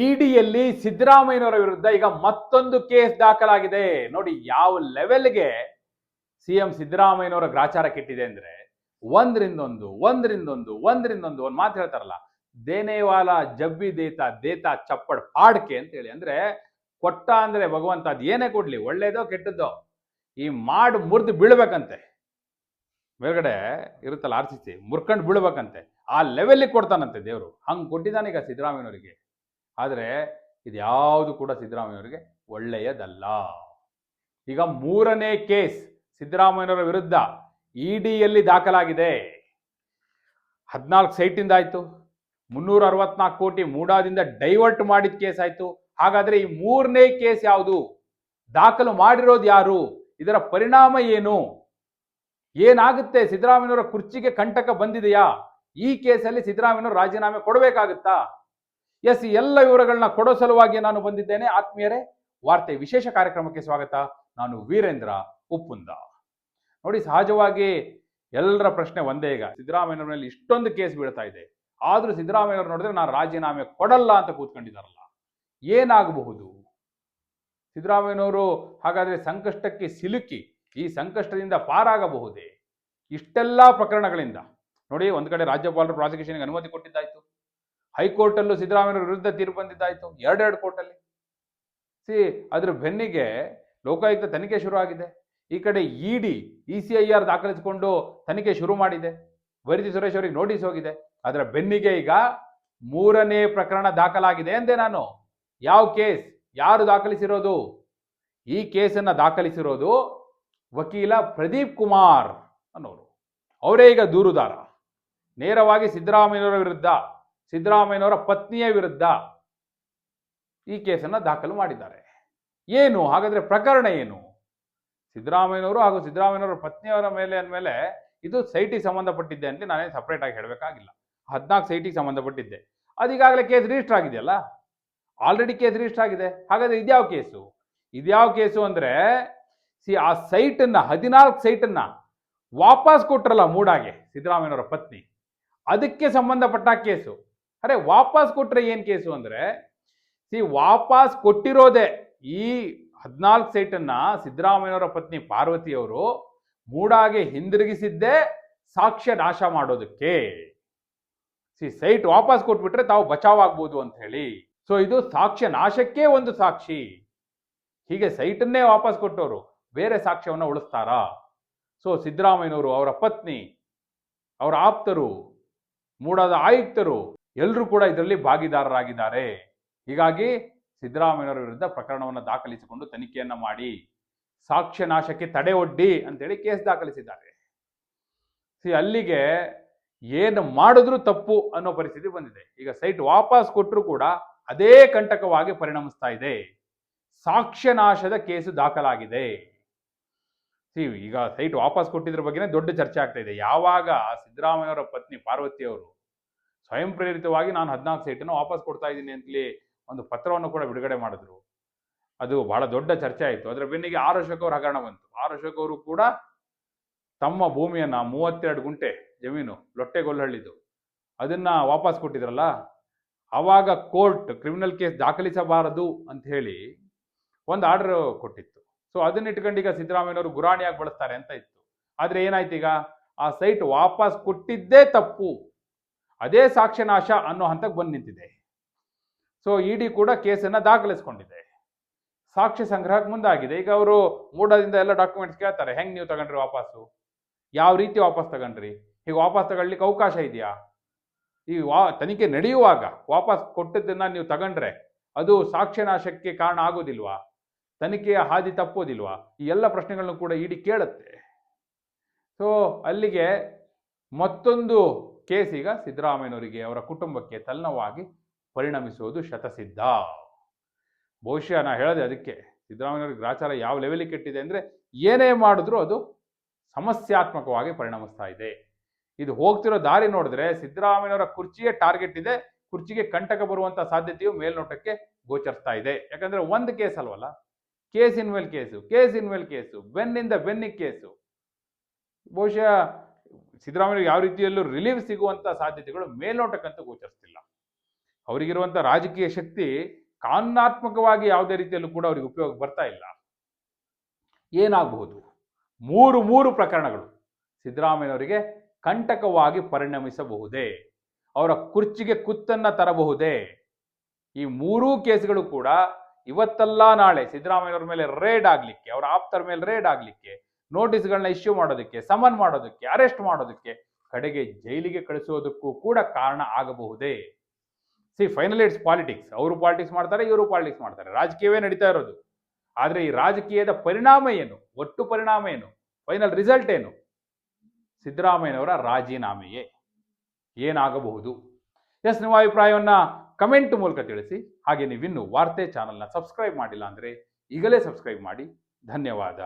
ಇಡಿಯಲ್ಲಿ ಸಿದ್ದರಾಮಯ್ಯನವರ ವಿರುದ್ಧ ಈಗ ಮತ್ತೊಂದು ಕೇಸ್ ದಾಖಲಾಗಿದೆ. ನೋಡಿ, ಯಾವ ಲೆವೆಲ್ಗೆ ಸಿ ಎಂ ಸಿದ್ದರಾಮಯ್ಯನವರ ಗ್ರಾಚಾರ ಕೆಟ್ಟಿದೆ ಅಂದ್ರೆ ಒಂದ್ರಿಂದೊಂದು ಒಂದ್ರಿಂದೊಂದು ಒಂದ್ರಿಂದೊಂದು ಒಂದು ಮಾತು ಹೇಳ್ತಾರಲ್ಲ, ದೇನೇವಾಲ ಜಬ್ಬಿ ದೇತ ದೇತ ಚಪ್ಪಡ್ ಪಾಡ್ಕೆ ಅಂತ ಹೇಳಿ ಅಂದ್ರೆ ಕೊಟ್ಟ ಅಂದ್ರೆ ಭಗವಂತ ಅದ್ ಏನೇ ಕೊಡ್ಲಿ, ಒಳ್ಳೇದೋ ಕೆಟ್ಟದ್ದೋ. ಈ ಮಾಡ್ ಮುರಿದು ಬೀಳ್ಬೇಕಂತೆ. ಮೇಲ್ಗಡೆ ಇರುತ್ತಲ್ಲ ಆರ್ ಸಿ ಸಿ, ಮುರ್ಕಂಡು ಬೀಳ್ಬೇಕಂತೆ. ಆ ಲೆವೆಲ್ಗೆ ಕೊಡ್ತಾನಂತೆ ದೇವರು. ಹಂಗೆ ಈಗ ಸಿದ್ದರಾಮಯ್ಯನವರಿಗೆ. ಆದರೆ ಇದು ಯಾವುದು ಕೂಡ ಸಿದ್ದರಾಮಯ್ಯವರಿಗೆ ಒಳ್ಳೆಯದಲ್ಲ. ಈಗ ಮೂರನೇ ಕೇಸ್ ಸಿದ್ದರಾಮಯ್ಯನವರ ವಿರುದ್ಧ ಇಡಿಯಲ್ಲಿ ದಾಖಲಾಗಿದೆ. ಹದಿನಾಲ್ಕು ಸೈಟಿಂದ ಆಯಿತು. ಮುನ್ನೂರ ಅರವತ್ನಾಲ್ಕು ಕೋಟಿ ಮೂಡಾದಿಂದ ಡೈವರ್ಟ್ ಮಾಡಿದ ಕೇಸ್ ಆಯಿತು. ಹಾಗಾದರೆ ಈ ಮೂರನೇ ಕೇಸ್ ಯಾವುದು? ದಾಖಲು ಮಾಡಿರೋದು ಯಾರು? ಇದರ ಪರಿಣಾಮ ಏನು? ಏನಾಗುತ್ತೆ? ಸಿದ್ದರಾಮಯ್ಯನವರ ಕುರ್ಚಿಗೆ ಕಂಟಕ ಬಂದಿದೆಯಾ? ಈ ಕೇಸಲ್ಲಿ ಸಿದ್ದರಾಮಯ್ಯನವರು ರಾಜೀನಾಮೆ ಕೊಡಬೇಕಾಗುತ್ತಾ? ಎಸ್, ಈ ಎಲ್ಲ ವಿವರಗಳನ್ನ ಕೊಡೋ ಸಲುವಾಗಿ ನಾನು ಬಂದಿದ್ದೇನೆ. ಆತ್ಮೀಯರೇ, ವಾರ್ತೆ ವಿಶೇಷ ಕಾರ್ಯಕ್ರಮಕ್ಕೆ ಸ್ವಾಗತ. ನಾನು ವೀರೇಂದ್ರ ಉಪ್ಪುಂದ. ನೋಡಿ, ಸಹಜವಾಗಿ ಎಲ್ಲರ ಪ್ರಶ್ನೆ ಒಂದೇ ಈಗ. ಸಿದ್ದರಾಮಯ್ಯನವ್ರ ಮೇಲೆ ಇಷ್ಟೊಂದು ಕೇಸ್ ಬೀಳ್ತಾ ಇದೆ. ಆದ್ರೂ ಸಿದ್ದರಾಮಯ್ಯವ್ರು ನೋಡಿದ್ರೆ ನಾನು ರಾಜೀನಾಮೆ ಕೊಡಲ್ಲ ಅಂತ ಕೂತ್ಕೊಂಡಿದ್ದಾರಲ್ಲ. ಏನಾಗಬಹುದು? ಸಿದ್ದರಾಮಯ್ಯನವರು ಹಾಗಾದ್ರೆ ಸಂಕಷ್ಟಕ್ಕೆ ಸಿಲುಕಿ ಈ ಸಂಕಷ್ಟದಿಂದ ಪಾರಾಗಬಹುದೇ? ಇಷ್ಟೆಲ್ಲ ಪ್ರಕರಣಗಳಿಂದ. ನೋಡಿ, ಒಂದ್ ಕಡೆ ರಾಜ್ಯಪಾಲರು ಪ್ರಾಸಿಕ್ಯೂಷನ್ಗೆ ಅನುಮತಿ ಕೊಟ್ಟಿದ್ದಾಯ್ತು ಹೈಕೋರ್ಟಲ್ಲೂ ಸಿದ್ದರಾಮಯ್ಯ ವಿರುದ್ಧ ತೀರ್ಪು ಬಂದಿದ್ದಾಯ್ತು. ಎರಡೆರಡು ಕೋರ್ಟಲ್ಲಿ. ಸಿ, ಅದ್ರ ಬೆನ್ನಿಗೆ ಲೋಕಾಯುಕ್ತ ತನಿಖೆ ಶುರು ಆಗಿದೆ ಈ ಕಡೆ ED, E C I R ದಾಖಲಿಸಿಕೊಂಡು ತನಿಖೆ ಶುರು ಮಾಡಿದೆ. ವೈರತಿ ಸುರೇಶ್ ಅವರಿಗೆ ನೋಟಿಸ್ ಹೋಗಿದೆ. ಅದರ ಬೆನ್ನಿಗೆ ಈಗ ಮೂರನೇ ಪ್ರಕರಣ ದಾಖಲಾಗಿದೆ ಅಂದೆ ನಾನು. ಯಾವ ಕೇಸ್? ಯಾರು ದಾಖಲಿಸಿರೋದು? ಈ ಕೇಸನ್ನ ದಾಖಲಿಸಿರೋದು ವಕೀಲ ಪ್ರದೀಪ್ ಕುಮಾರ್ ಅನ್ನೋರು. ಅವರೇ ಈಗ ದೂರುದಾರ. ನೇರವಾಗಿ ಸಿದ್ದರಾಮಯ್ಯನವರ ವಿರುದ್ಧ ಸಿದ್ದರಾಮಯ್ಯನವರ ಪತ್ನಿಯ ವಿರುದ್ಧ ಈ ಕೇಸನ್ನು ದಾಖಲು ಮಾಡಿದ್ದಾರೆ. ಏನು? ಹಾಗಾದ್ರೆ ಪ್ರಕರಣ ಏನು? ಸಿದ್ದರಾಮಯ್ಯನವರು ಹಾಗೂ ಸಿದ್ದರಾಮಯ್ಯನವರ ಪತ್ನಿಯವರ ಮೇಲೆ ಅಂದಮೇಲೆ ಇದು ಸೈಟಿಗೆ ಸಂಬಂಧಪಟ್ಟಿದ್ದೆ ಅಂತ ನಾನೇನು ಸಪ್ರೇಟ್ ಆಗಿ ಹೇಳಬೇಕಾಗಿಲ್ಲ. ಹದಿನಾಲ್ಕು ಸೈಟಿಗೆ ಸಂಬಂಧಪಟ್ಟಿದ್ದೆ. ಅದೀಗಾಗಲೇ ಕೇಸ್ ರಿಜಿಸ್ಟರ್ ಆಗಿದೆಯಲ್ಲ? ಆಲ್ರೆಡಿ ಕೇಸ್ ರಿಜಿಸ್ಟರ್ ಆಗಿದೆ. ಹಾಗಾದ್ರೆ ಇದ್ಯಾವ ಕೇಸು? ಇದ್ಯಾವ ಕೇಸು ಅಂದ್ರೆ ಸಿ, ಆ ಸೈಟನ್ನು, ಹದಿನಾಲ್ಕು ಸೈಟನ್ನು ವಾಪಸ್ ಕೊಟ್ರಲ್ಲ ಮೂಡಾಗೆ ಸಿದ್ದರಾಮಯ್ಯನವರ ಪತ್ನಿ. ಅದಕ್ಕೆ ಸಂಬಂಧಪಟ್ಟ ಕೇಸು. ಅರೆ ವಾಪಸ್ ಕೊಟ್ರೆ ಏನು ಕೇಸು ಅಂದ್ರೆ, ಸಿ ವಾಪಸ್ ಕೊಟ್ಟಿರೋದೇ ಈ ಹದಿನಾಲ್ಕು ಸೈಟನ್ನ ಸಿದ್ದರಾಮಯ್ಯನವರ ಪತ್ನಿ ಪಾರ್ವತಿಯವರು ಮೂಡಾಗೆ ಹಿಂದಿರುಗಿಸಿದ್ದೇ ಸಾಕ್ಷ್ಯ ನಾಶ ಮಾಡೋದಕ್ಕೆ. ಸಿ ಸೈಟ್ ವಾಪಸ್ ಕೊಟ್ಬಿಟ್ರೆ ತಾವು ಬಚಾವ್ ಆಗ್ಬೋದು ಅಂತ ಹೇಳಿ. ಸೊ ಇದು ಸಾಕ್ಷ್ಯ ನಾಶಕ್ಕೆ ಒಂದು ಸಾಕ್ಷಿ. ಹೀಗೆ ಸೈಟನ್ನೇ ವಾಪಸ್ ಕೊಟ್ಟವರು ಬೇರೆ ಸಾಕ್ಷ್ಯವನ್ನು ಉಳಿಸ್ತಾರಾ? ಸೊ ಸಿದ್ದರಾಮಯ್ಯನವರು ಅವರ ಪತ್ನಿ, ಅವರ ಆಪ್ತರು, ಮೂಡಾದ ಆಯುಕ್ತರು ಎಲ್ಲರೂ ಕೂಡ ಇದರಲ್ಲಿ ಭಾಗಿದಾರರಾಗಿದ್ದಾರೆ. ಹೀಗಾಗಿ ಸಿದ್ದರಾಮಯ್ಯನವರ ವಿರುದ್ಧ ಪ್ರಕರಣವನ್ನು ದಾಖಲಿಸಿಕೊಂಡು ತನಿಖೆಯನ್ನ ಮಾಡಿ ಸಾಕ್ಷ್ಯ ನಾಶಕ್ಕೆ ತಡೆ ಒಡ್ಡಿ ಅಂತೇಳಿ ಕೇಸ್ ದಾಖಲಿಸಿದ್ದಾರೆ. ಸಿ, ಅಲ್ಲಿಗೆ ಏನು ಮಾಡಿದ್ರೂ ತಪ್ಪು ಅನ್ನೋ ಪರಿಸ್ಥಿತಿ ಬಂದಿದೆ. ಈಗ ಸೈಟ್ ವಾಪಸ್ ಕೊಟ್ಟರು ಕೂಡ ಅದೇ ಕಂಟಕವಾಗಿ ಪರಿಣಮಿಸ್ತಾ ಇದೆ. ಸಾಕ್ಷ್ಯನಾಶದ ಕೇಸು ದಾಖಲಾಗಿದೆ. ಸಿ, ಈಗ ಸೈಟ್ ವಾಪಸ್ ಕೊಟ್ಟಿದ್ರ ಬಗ್ಗೆನೇ ದೊಡ್ಡ ಚರ್ಚೆ ಆಗ್ತಾ ಇದೆ. ಯಾವಾಗ ಸಿದ್ದರಾಮಯ್ಯವರ ಪತ್ನಿ ಪಾರ್ವತಿಯವರು ಸ್ವಯಂ ಪ್ರೇರಿತವಾಗಿ ನಾನು ಹದಿನಾಲ್ಕು ಸೀಟನ್ನು ವಾಪಸ್ ಕೊಡ್ತಾ ಇದ್ದೀನಿ ಅಂತಲೇ ಒಂದು ಪತ್ರವನ್ನು ಕೂಡ ಬಿಡುಗಡೆ ಮಾಡಿದ್ರು. ಅದು ಬಹಳ ದೊಡ್ಡ ಚರ್ಚೆ ಆಯಿತು. ಅದರ ಬೆನ್ನಿಗೆ ಆರ್ ಅಶೋಕ್ ಅವ್ರ ಹಗರಣ ಬಂತು. ಆರ್ ಅಶೋಕ್ ಅವರು ಕೂಡ ತಮ್ಮ ಭೂಮಿಯನ್ನು ಮೂವತ್ತೆರಡು ಗುಂಟೆ ಜಮೀನು ಲೊಟ್ಟೆಗೊಲ್ಲಹಳ್ಳಿದು ಅದನ್ನು ವಾಪಸ್ ಕೊಟ್ಟಿದ್ರಲ್ಲ? ಆವಾಗ ಕೋರ್ಟ್ ಕ್ರಿಮಿನಲ್ ಕೇಸ್ ದಾಖಲಿಸಬಾರದು ಅಂತ ಹೇಳಿ ಒಂದು ಆರ್ಡರ್ ಕೊಟ್ಟಿತ್ತು. ಸೊ ಅದನ್ನ ಇಟ್ಕೊಂಡು ಈಗ ಸಿದ್ದರಾಮಯ್ಯನವರು ಗುರಾಣಿಯಾಗಿ ಬಳಸ್ತಾರೆ ಅಂತ ಇತ್ತು. ಆದರೆ ಏನಾಯ್ತು ಈಗ? ಆ ಸೈಟ್ ವಾಪಸ್ ಕೊಟ್ಟಿದ್ದೇ ತಪ್ಪು. ಅದೇ ಸಾಕ್ಷ್ಯನಾಶ ಅನ್ನೋ ಹಂತಕ್ಕೆ ಬಂದು ನಿಂತಿದೆ. ಸೊ ಇಡಿ ಕೂಡ ಕೇಸನ್ನ ದಾಖಲಿಸ್ಕೊಂಡಿದೆ. ಸಾಕ್ಷ್ಯ ಸಂಗ್ರಹಕ್ಕೆ ಮುಂದಾಗಿದೆ. ಈಗ ಅವರು ಮೂಡದಿಂದ ಎಲ್ಲ ಡಾಕ್ಯುಮೆಂಟ್ಸ್ ಕೇಳ್ತಾರೆ, ಹೆಂಗ್ ನೀವು ತಗೊಂಡ್ರಿ ವಾಪಸ್ಸು? ಯಾವ ರೀತಿ ವಾಪಸ್ ತಗೊಂಡ್ರಿ? ಈಗ ವಾಪಸ್ ತಗೊಳ್ಲಿಕ್ಕೆ ಅವಕಾಶ ಇದೆಯಾ? ಈ ವಾ, ತನಿಖೆ ನಡೆಯುವಾಗ ವಾಪಸ್ ಕೊಟ್ಟದ್ದನ್ನ ನೀವು ತಗೊಂಡ್ರೆ ಅದು ಸಾಕ್ಷ್ಯನಾಶಕ್ಕೆ ಕಾರಣ ಆಗೋದಿಲ್ವಾ? ತನಿಖೆಯ ಹಾದಿ ತಪ್ಪೋದಿಲ್ವಾ? ಈ ಎಲ್ಲ ಪ್ರಶ್ನೆಗಳನ್ನು ಕೂಡ ಇಡಿ ಕೇಳುತ್ತೆ. ಸೊ ಅಲ್ಲಿಗೆ ಮತ್ತೊಂದು ಕೇಸ್ ಈಗ ಸಿದ್ದರಾಮಯ್ಯನವರಿಗೆ ಅವರ ಕುಟುಂಬಕ್ಕೆ ತಲ್ಲಣವಾಗಿ ಪರಿಣಮಿಸುವುದು ಶತಸಿದ್ಧ. ಬಹುಶಃ ನಾ ಹೇಳದೆ ಅದಕ್ಕೆ ಸಿದ್ದರಾಮಯ್ಯವ್ರಿಗೆ ಗ್ರಾಚಾರ ಯಾವ ಲೆವೆಲಿಗೆ ಕೆಟ್ಟಿದೆ ಅಂದರೆ ಏನೇ ಮಾಡಿದ್ರೂ ಅದು ಸಮಸ್ಯಾತ್ಮಕವಾಗಿ ಪರಿಣಮಿಸ್ತಾ ಇದೆ. ಇದು ಹೋಗ್ತಿರೋ ದಾರಿ ನೋಡಿದ್ರೆ ಸಿದ್ದರಾಮಯ್ಯನವರ ಕುರ್ಚಿಯೇ ಟಾರ್ಗೆಟ್ ಇದೆ, ಕುರ್ಚಿಗೆ ಕಂಟಕ ಬರುವಂಥ ಸಾಧ್ಯತೆಯು ಮೇಲ್ನೋಟಕ್ಕೆ ಗೋಚರಿಸ್ತಾ ಇದೆ. ಯಾಕಂದ್ರೆ ಒಂದು ಕೇಸ್ ಅಲ್ವಲ್ಲ? ಕೇಸ್ ಮೇಲೆ ಕೇಸು ಕೇಸ್ ಮೇಲೆ ಕೇಸು ಬೆನ್ನಿಂದ ಬೆನ್ನಿಗೆ ಕೇಸು ಬಹುಶಃ ಸಿದ್ದರಾಮಯ್ಯ ಯಾವ ರೀತಿಯಲ್ಲೂ ರಿಲೀಫ್ ಸಿಗುವಂಥ ಸಾಧ್ಯತೆಗಳು ಮೇಲ್ನೋಟಕ್ಕಂತೂ ಗೋಚರಿಸ್ತಿಲ್ಲ. ಅವರಿಗಿರುವಂಥ ರಾಜಕೀಯ ಶಕ್ತಿ ಕಾನೂನಾತ್ಮಕವಾಗಿ ಯಾವುದೇ ರೀತಿಯಲ್ಲೂ ಕೂಡ ಅವರಿಗೆ ಉಪಯೋಗ ಬರ್ತಾ ಇಲ್ಲ. ಏನಾಗಬಹುದು? ಮೂರು ಮೂರು ಪ್ರಕರಣಗಳು ಸಿದ್ದರಾಮಯ್ಯನವರಿಗೆ ಕಂಟಕವಾಗಿ ಪರಿಣಮಿಸಬಹುದೇ? ಅವರ ಕುರ್ಚಿಗೆ ಕುತ್ತನ್ನ ತರಬಹುದೇ? ಈ ಮೂರೂ ಕೇಸ್ಗಳು ಕೂಡ ಇವತ್ತಲ್ಲ ನಾಳೆ ಸಿದ್ದರಾಮಯ್ಯವರ ಮೇಲೆ ರೇಡ್ ಆಗಲಿಕ್ಕೆ, ಅವರ ಆಪ್ತರ ಮೇಲೆ ರೇಡ್ ಆಗ್ಲಿಕ್ಕೆ ನೋಟಿಸ್ಗಳನ್ನ ಇಶ್ಯೂ ಮಾಡೋದಕ್ಕೆ, ಸಮನ್ ಮಾಡೋದಕ್ಕೆ, ಅರೆಸ್ಟ್ ಮಾಡೋದಕ್ಕೆ ಕಡೆಗೆ ಜೈಲಿಗೆ ಕಳಿಸೋದಕ್ಕೂ ಕೂಡ ಕಾರಣ ಆಗಬಹುದೇ? ಸಿ ಫೈನಲ್ ಇಟ್ಸ್ ಪಾಲಿಟಿಕ್ಸ್ ಅವರು ಪಾಲಿಟಿಕ್ಸ್ ಮಾಡ್ತಾರೆ, ಇವರು ಪಾಲಿಟಿಕ್ಸ್ ಮಾಡ್ತಾರೆ. ರಾಜಕೀಯವೇ ನಡೀತಾ ಇರೋದು. ಆದರೆ ಈ ರಾಜಕೀಯದ ಪರಿಣಾಮ ಏನು? ಒಟ್ಟು ಪರಿಣಾಮ ಏನು? ಫೈನಲ್ ರಿಸಲ್ಟ್ ಏನು? ಸಿದ್ದರಾಮಯ್ಯನವರ ರಾಜೀನಾಮೆಯೇ. ಏನಾಗಬಹುದು? ಎಸ್ ನಿಮ್ಮ ಅಭಿಪ್ರಾಯವನ್ನು ಕಮೆಂಟ್ ಮೂಲಕ ತಿಳಿಸಿ. ಹಾಗೆ ನೀವಿನ್ನು ವಾರ್ತೆ ಚಾನಲ್ನ ಸಬ್ಸ್ಕ್ರೈಬ್ ಮಾಡಿಲ್ಲ ಅಂದರೆ ಈಗಲೇ ಸಬ್ಸ್ಕ್ರೈಬ್ ಮಾಡಿ. ಧನ್ಯವಾದ.